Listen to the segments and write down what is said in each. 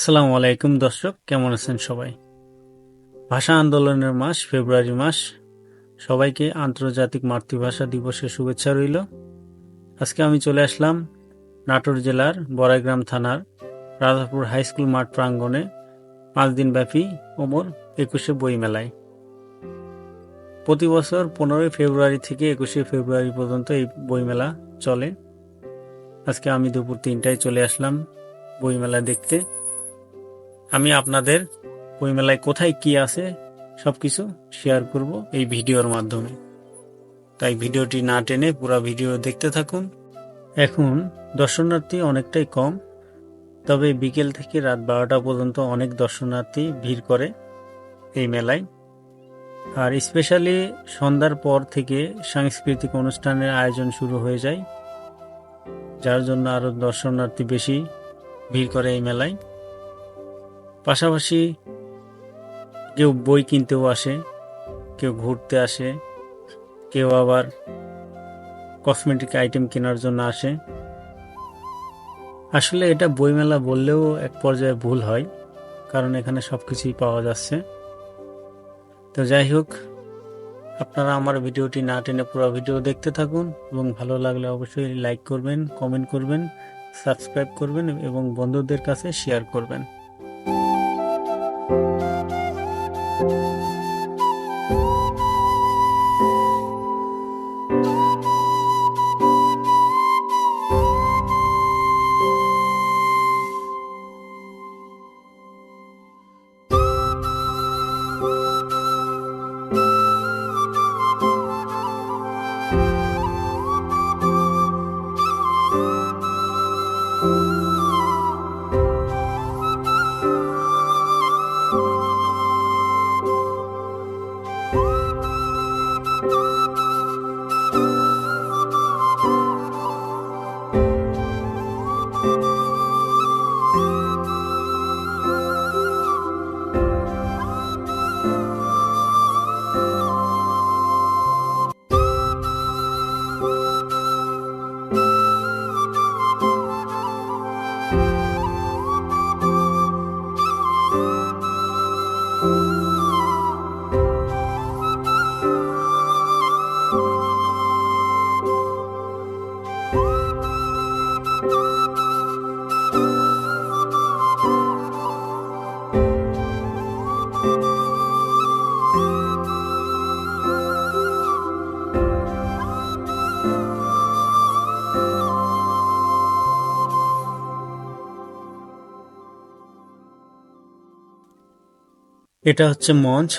আসসালামু আলাইকুম দর্শক, কেমন আছেন সবাই? ভাষা আন্দোলনের মাস, ফেব্রুয়ারি মাস, সবাইকে আন্তর্জাতিক মাতৃভাষা দিবসের শুভেচ্ছা রইল। আজকে আমি চলে আসলাম নাটোর জেলার বড়াইগ্রাম থানার রাধাপুর হাই স্কুল মাঠ প্রাঙ্গণে পাঁচ দিনব্যাপী ওমর একুশে বই মেলায় প্রতি বছর পনেরোই ফেব্রুয়ারি থেকে একুশে ফেব্রুয়ারি পর্যন্ত এই বইমেলা চলে। আজকে আমি দুপুর তিনটায় চলে আসলাম বইমেলা দেখতে। আমি আপনাদের বইমেলায় কোথায় কি আছে সব কিছু শেয়ার করব এই ভিডিওর মাধ্যমে। তাই ভিডিওটি না টেনে পুরো ভিডিও দেখতে থাকুন। এখন দর্শনার্থী অনেকটাই কম, তবে বিকেল থেকে রাত বারোটা পর্যন্ত অনেক দর্শনার্থী ভিড় করে এই মেলায়। আর স্পেশালি সন্ধ্যার পর থেকে সাংস্কৃতিক অনুষ্ঠানের আয়োজন শুরু হয়ে যায়, যার জন্য আরও দর্শনার্থী বেশি ভিড় করে এই মেলায়। পাশাপাশি কেউ বই কিনতেও আসে, কেউ ঘুরতে আসে, কেউ আবার কসমেটিক আইটেম কেনার জন্য আসে। আসলে এটা বইমেলা বললেও এক পর্যায়ে ভুল হয়, কারণ এখানে সব কিছুই পাওয়া যাচ্ছে। তো যাই হোক, আপনারা আমার ভিডিওটি না টেনে পুরো ভিডিও দেখতে থাকুন এবং ভালো লাগলে অবশ্যই লাইক করবেন কমেন্ট করবেন সাবস্ক্রাইব করবেন এবং বন্ধুদের কাছে শেয়ার করবেন। এটা হচ্ছে মঞ্চ।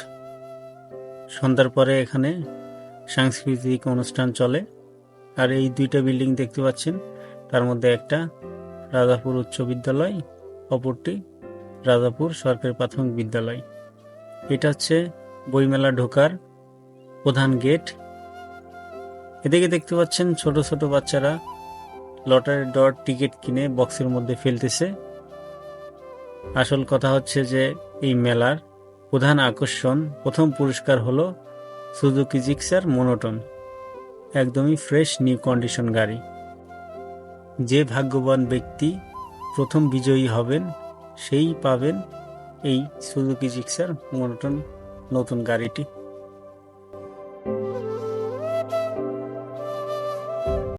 সন্ধ্যার পরে এখানে সাংস্কৃতিক অনুষ্ঠান চলে। আর এই দুইটা বিল্ডিং দেখতে পাচ্ছেন। তার মধ্যে একটা রাজাপুর উচ্চ বিদ্যালয়, অপরটি রাজাপুর সরকারি প্রাথমিক বিদ্যালয়। এটা হচ্ছে বইমেলা ঢোকার প্রধান গেট। এদিকে দেখতে পাচ্ছেন ছোট ছোট বাচ্চারা লটারি ডট টিকিট কিনে বক্সের মধ্যে ফেলতেছে। আসল কথা হচ্ছে যে এই মেলার প্রধান আকর্ষণ, প্রথম পুরস্কার হলো সুজুকি জিক্সার মোনোটন, একদমই ফ্রেশ নিউ কন্ডিশন গাড়ি। যে ভাগ্যবান ব্যক্তি প্রথম বিজয়ী হবেন, সেই পাবেন এই সুজুকি জিক্সার মোনোটন নতুন গাড়িটি।